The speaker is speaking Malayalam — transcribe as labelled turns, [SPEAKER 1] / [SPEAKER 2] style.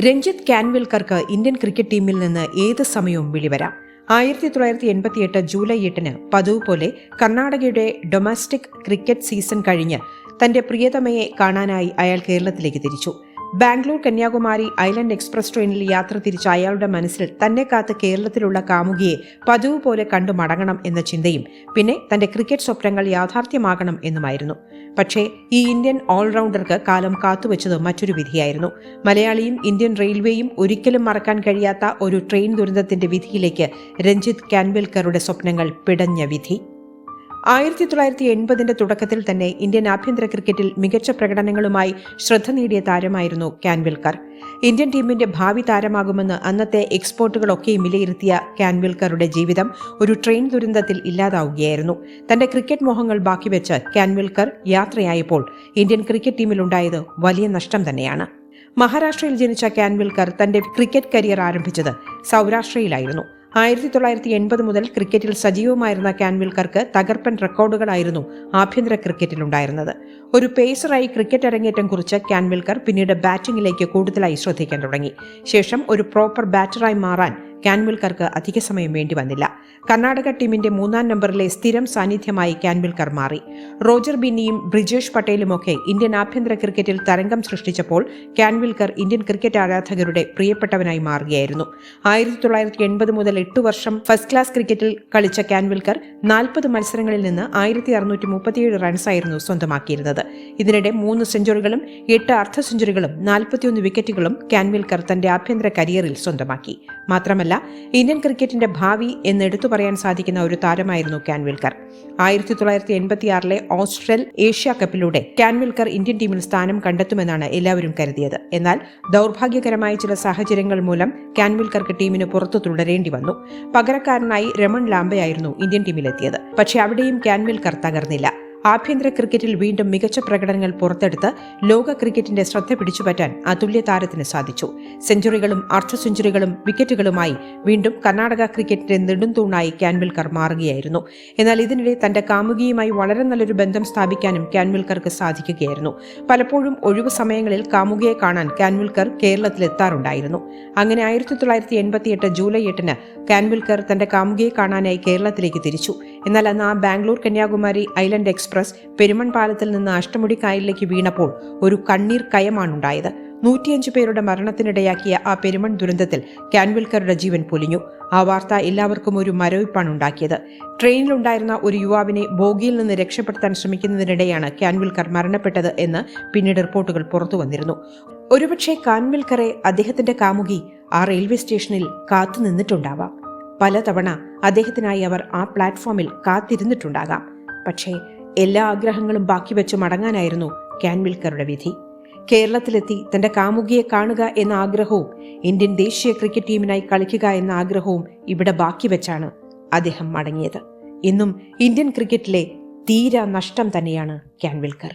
[SPEAKER 1] രഞ്ജിത്ത് കാൻവിൽക്കർക്ക് ഇന്ത്യൻ ക്രിക്കറ്റ് ടീമിൽ നിന്ന് ഏത് സമയവും വിളിവരാം. ആയിരത്തി തൊള്ളായിരത്തി എൺപത്തിയെട്ട് ജൂലൈ എട്ടിന് പതിവ് പോലെ കർണാടകയുടെ ഡൊമസ്റ്റിക് ക്രിക്കറ്റ് സീസൺ കഴിഞ്ഞ് തന്റെ പ്രിയതമയെ കാണാനായി അയാൾ കേരളത്തിലേക്ക് തിരിച്ചു. ബാംഗ്ലൂർ കന്യാകുമാരി ഐലൻഡ് എക്സ്പ്രസ് ട്രെയിനിൽ യാത്ര തിരിച്ച അയാളുടെ മനസ്സിൽ തന്നെ കാത്ത് കേരളത്തിലുള്ള കാമുകിയെ പതിവ് പോലെ കണ്ടു മടങ്ങണം എന്ന ചിന്തയും പിന്നെ തന്റെ ക്രിക്കറ്റ് സ്വപ്നങ്ങൾ യാഥാർത്ഥ്യമാകണം എന്നുമായിരുന്നു. പക്ഷേ ഈ ഇന്ത്യൻ ഓൾറൗണ്ടർക്ക് കാലം കാത്തുവച്ചത് മറ്റൊരു വിധിയായിരുന്നു. മലയാളിയും ഇന്ത്യൻ റെയിൽവേയും ഒരിക്കലും മറക്കാൻ കഴിയാത്ത ഒരു ട്രെയിൻ ദുരന്തത്തിന്റെ വിധിയിലേക്ക് രഞ്ജിത്ത് കാൻവിൽക്കറുടെ സ്വപ്നങ്ങൾ പിടഞ്ഞ വിധി. ആയിരത്തി തൊള്ളായിരത്തി എൺപതിന്റെ തുടക്കത്തിൽ തന്നെ ഇന്ത്യൻ ആഭ്യന്തര ക്രിക്കറ്റിൽ മികച്ച പ്രകടനങ്ങളുമായി ശ്രദ്ധ നേടിയ താരമായിരുന്നു കാൻവിൽക്കർ. ഇന്ത്യൻ ടീമിന്റെ ഭാവി താരമാകുമെന്ന് അന്നത്തെ എക്സ്പോർട്ടുകളൊക്കെയും വിലയിരുത്തിയ കാൻവിൽക്കറുടെ ജീവിതം ഒരു ട്രെയിൻ ദുരന്തത്തിൽ ഇല്ലാതാവുകയായിരുന്നു. തന്റെ ക്രിക്കറ്റ് മോഹങ്ങൾ ബാക്കി ബാക്കിവെച്ച് കാൻവിൽക്കർ യാത്രയായപ്പോൾ ഇന്ത്യൻ ക്രിക്കറ്റ് ടീമിലുണ്ടായത് വലിയ നഷ്ടം തന്നെയാണ്. മഹാരാഷ്ട്രയിൽ ജനിച്ച കാൻവിൽക്കർ തന്റെ ക്രിക്കറ്റ് കരിയർ ആരംഭിച്ചത് സൗരാഷ്ട്രയിലായിരുന്നു. ആയിരത്തി തൊള്ളായിരത്തി എൺപത് മുതൽ ക്രിക്കറ്റിൽ സജീവമായിരുന്ന കാൻവിൽക്കർക്ക് തകർപ്പൻ റെക്കോർഡുകളായിരുന്നു ആഭ്യന്തര ക്രിക്കറ്റിലുണ്ടായിരുന്നത്. ഒരു പേസറായി ക്രിക്കറ്റ് അരങ്ങേറ്റം കുറിച്ച് കാൻവിൽക്കർ പിന്നീട് ബാറ്റിംഗിലേക്ക് കൂടുതലായി ശ്രദ്ധിക്കാൻ തുടങ്ങി. ശേഷം ഒരു പ്രോപ്പർ ബാറ്ററായി മാറാൻ കാൻവിൽക്കർക്ക് അധിക സമയം വേണ്ടി വന്നില്ല. കർണാടക ടീമിന്റെ മൂന്നാം നമ്പറിലെ സ്ഥിരം സാന്നിധ്യമായി കാൻവിൽക്കർ മാറി. റോജർ ബിന്നിയും ബ്രിജേഷ് പട്ടേലുമൊക്കെ ഇന്ത്യൻ ആഭ്യന്തര ക്രിക്കറ്റിൽ തരംഗം സൃഷ്ടിച്ചപ്പോൾ കാൻവിൽക്കർ ഇന്ത്യൻ ക്രിക്കറ്റ് ആരാധകരുടെ പ്രിയപ്പെട്ടവനായി മാറുകയായിരുന്നു. ആയിരത്തി തൊള്ളായിരത്തി എൺപത് മുതൽ എട്ട് വർഷം ഫസ്റ്റ് ക്ലാസ് ക്രിക്കറ്റിൽ കളിച്ച കാൻവിൽക്കർ നാൽപ്പത് മത്സരങ്ങളിൽ നിന്ന് ആയിരത്തി അറുന്നൂറ്റി മുപ്പത്തിയേഴ് റൺസായിരുന്നു സ്വന്തമാക്കിയിരുന്നത്. ഇതിനിടെ മൂന്ന് സെഞ്ചുറികളും എട്ട് അർദ്ധ സെഞ്ചുറികളും നാൽപ്പത്തിയൊന്ന് വിക്കറ്റുകളും കാൻവിൽക്കർ തന്റെ ആഭ്യന്തര കരിയറിൽ സ്വന്തമാക്കി. മാത്രമല്ല ഇന്ത്യൻ ക്രിക്കറ്റിന്റെ ഭാവി എന്ന് എടുത്തു പറയാൻ സാധിക്കുന്ന ഒരു താരമായിരുന്നു കാൻവിൽക്കർ ആയിരത്തി തൊള്ളായിരത്തി എൺപത്തിയാറിലെ ഓസ്ട്രേൽ ഏഷ്യ കപ്പിലൂടെ കാൻവിൽക്കർ ഇന്ത്യൻ ടീമിൽ സ്ഥാനം കണ്ടെത്തുമെന്നാണ് എല്ലാവരും കരുതിയത്. എന്നാൽ ദൗർഭാഗ്യകരമായ ചില സാഹചര്യങ്ങൾ മൂലം കാൻവിൽക്കർക്ക് ടീമിന് പുറത്തു തുടരേണ്ടി വന്നു. പകരക്കാരനായി രമൺ ലാംബയായിരുന്നു ഇന്ത്യൻ ടീമിലെത്തിയത്. പക്ഷേ അവിടെയും കാൻവിൽക്കർ തകർന്നില്ല. ആഭ്യന്തര ക്രിക്കറ്റിൽ വീണ്ടും മികച്ച പ്രകടനങ്ങൾ പുറത്തെടുത്ത് ലോക ക്രിക്കറ്റിന്റെ ശ്രദ്ധ പിടിച്ചുപറ്റാൻ അതുല്യ താരത്തിന് സാധിച്ചു. സെഞ്ചുറികളും അർദ്ധ സെഞ്ചുറികളും വിക്കറ്റുകളുമായി വീണ്ടും കർണാടക ക്രിക്കറ്റിന്റെ നെടുംതൂണായി ക്യാൻവിൽക്കർ മാറുകയായിരുന്നു. എന്നാൽ ഇതിനിടെ തന്റെ കാമുകിയുമായി വളരെ നല്ലൊരു ബന്ധം സ്ഥാപിക്കാനും ക്യാൻവിൽക്കർക്ക് സാധിക്കുകയായിരുന്നു. പലപ്പോഴും ഒഴിവു സമയങ്ങളിൽ കാമുകിയെ കാണാൻ ക്യാൻവിൽക്കർ കേരളത്തിലെത്താറുണ്ടായിരുന്നു. അങ്ങനെ ആയിരത്തി തൊള്ളായിരത്തി എൺപത്തിയെട്ട് ജൂലൈ എട്ടിന് ക്യാൻവിൽക്കർ തന്റെ കാമുകിയെ കാണാനായി കേരളത്തിലേക്ക് തിരിച്ചു. എന്നാൽ അന്ന് ആ ബാംഗ്ലൂർ കന്യാകുമാരി ഐലൻഡ് എക്സ്പ്രസ് പെരുമൺ പാലത്തിൽ നിന്ന് അഷ്ടമുടി കായലിലേക്ക് വീണപ്പോൾ ഒരു കണ്ണീർ കയമാണുണ്ടായത്. നൂറ്റിയഞ്ച് പേരുടെ മരണത്തിനിടയാക്കിയ ആ പെരുമൺ ദുരന്തത്തിൽ കാൻവിൽക്കറുടെ ജീവൻ പൊലിഞ്ഞു. ആ വാർത്ത എല്ലാവർക്കും ഒരു മരവിപ്പാണ് ഉണ്ടാക്കിയത് ട്രെയിനിലുണ്ടായിരുന്ന ഒരു യുവാവിനെ ബോഗിയിൽ നിന്ന് രക്ഷപ്പെടുത്താൻ ശ്രമിക്കുന്നതിനിടെയാണ് കാൻവിൽക്കർ മരണപ്പെട്ടത് എന്ന് പിന്നീട് റിപ്പോർട്ടുകൾ പുറത്തു വന്നിരുന്നു. ഒരുപക്ഷെ കാൻവിൽക്കറെ അദ്ദേഹത്തിന്റെ കാമുകി ആ റെയിൽവേ സ്റ്റേഷനിൽ കാത്തു നിന്നിട്ടുണ്ടാവാം. പലതവണ അദ്ദേഹത്തിനായി അവർ ആ പ്ലാറ്റ്ഫോമിൽ കാത്തിരുന്നിട്ടുണ്ടാകാം. പക്ഷേ എല്ലാ ആഗ്രഹങ്ങളും ബാക്കി വെച്ച് മടങ്ങാനായിരുന്നു കാൻവിൽക്കറുടെ വിധി. കേരളത്തിലെത്തി തന്റെ കാമുകിയെ കാണുക എന്ന ആഗ്രഹവും ഇന്ത്യൻ ദേശീയ ക്രിക്കറ്റ് ടീമിനായി കളിക്കുക എന്ന ആഗ്രഹവും ഇവിടെ ബാക്കി വെച്ചാണ് അദ്ദേഹം മടങ്ങിയത്. ഇന്നും ഇന്ത്യൻ ക്രിക്കറ്റിലെ തീരാ നഷ്ടം തന്നെയാണ് കാൻവിൽക്കർ